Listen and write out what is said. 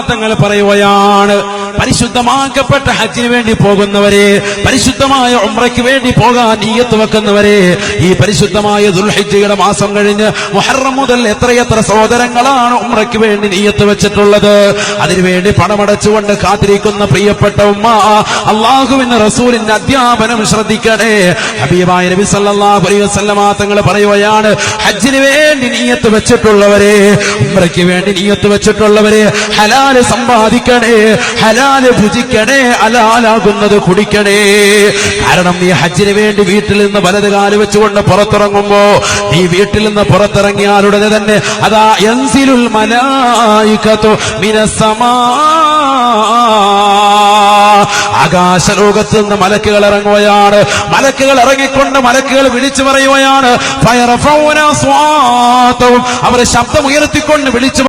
തങ്ങൾ പറയുകയാണ് പരിശുദ്ധമാക്കപ്പെട്ട ഹജ്ജിന് വേണ്ടി പോകുന്നവരെ പരിശുദ്ധമായ ഉമ്രയ്ക്ക് വേണ്ടി പോകാൻ നീയത്ത് വെക്കുന്നവരെ ഈ പരിശുദ്ധമായ ദുൽഹിജ്ജയുടെ മാസം കഴിഞ്ഞ് മുഹറം മുതൽ എത്രയെത്ര സഹോദരങ്ങളാണ് ഉമ്രയ്ക്ക് വേണ്ടി നീയത്ത് വെച്ചിട്ടുള്ളത്? അതിനുവേണ്ടി പണമടച്ചുകൊണ്ട് കാത്തിരിക്കുന്ന പ്രിയപ്പെട്ട ഉമ്മ അള്ളാഹുവിന്റെ റസൂലിന്റെ അധ്യാപനം ശ്രദ്ധിക്കണേ. ഹബീബായ നബി സല്ലല്ലാഹു അലൈഹി വസല്ലമ തങ്ങൾ പറയുകയാണ് ഹജ്ജിന് വേണ്ടി നീയത്ത് വെച്ചിട്ടുള്ളവരെ ഉമ്രയ്ക്ക് വേണ്ടി നീയത്ത് വെച്ചിട്ടുള്ളവരെ ഹലാൽ സമ്പാദിക്കണേ ഹലാൽ ഭുജിക്കണേ ഹലാലാകുന്നത് കുടിക്കണേ. കാരണം നീ ഹജ്ജിന് വേണ്ടി വീട്ടിൽ നിന്ന് വലത് കാൽ വെച്ചുകൊണ്ട് പുറത്തിറങ്ങുമ്പോ നീ വീട്ടിൽ നിന്ന് പുറത്തിറങ്ങിയാലുടനെ തന്നെ അതാ എൻസിലുൽ മലായിക്കത്തു മിനസമാ ആകാശലോകത്ത് നിന്ന് മലക്കുകൾ ഇറങ്ങുകയാണ്. മലക്കുകൾ ഇറങ്ങിക്കൊണ്ട് മലക്കുകൾ വിളിച്ചു പറയുകയാണ്. അവരെ ശബ്ദം ഉയർത്തിക്കൊണ്ട് വിളിച്ചു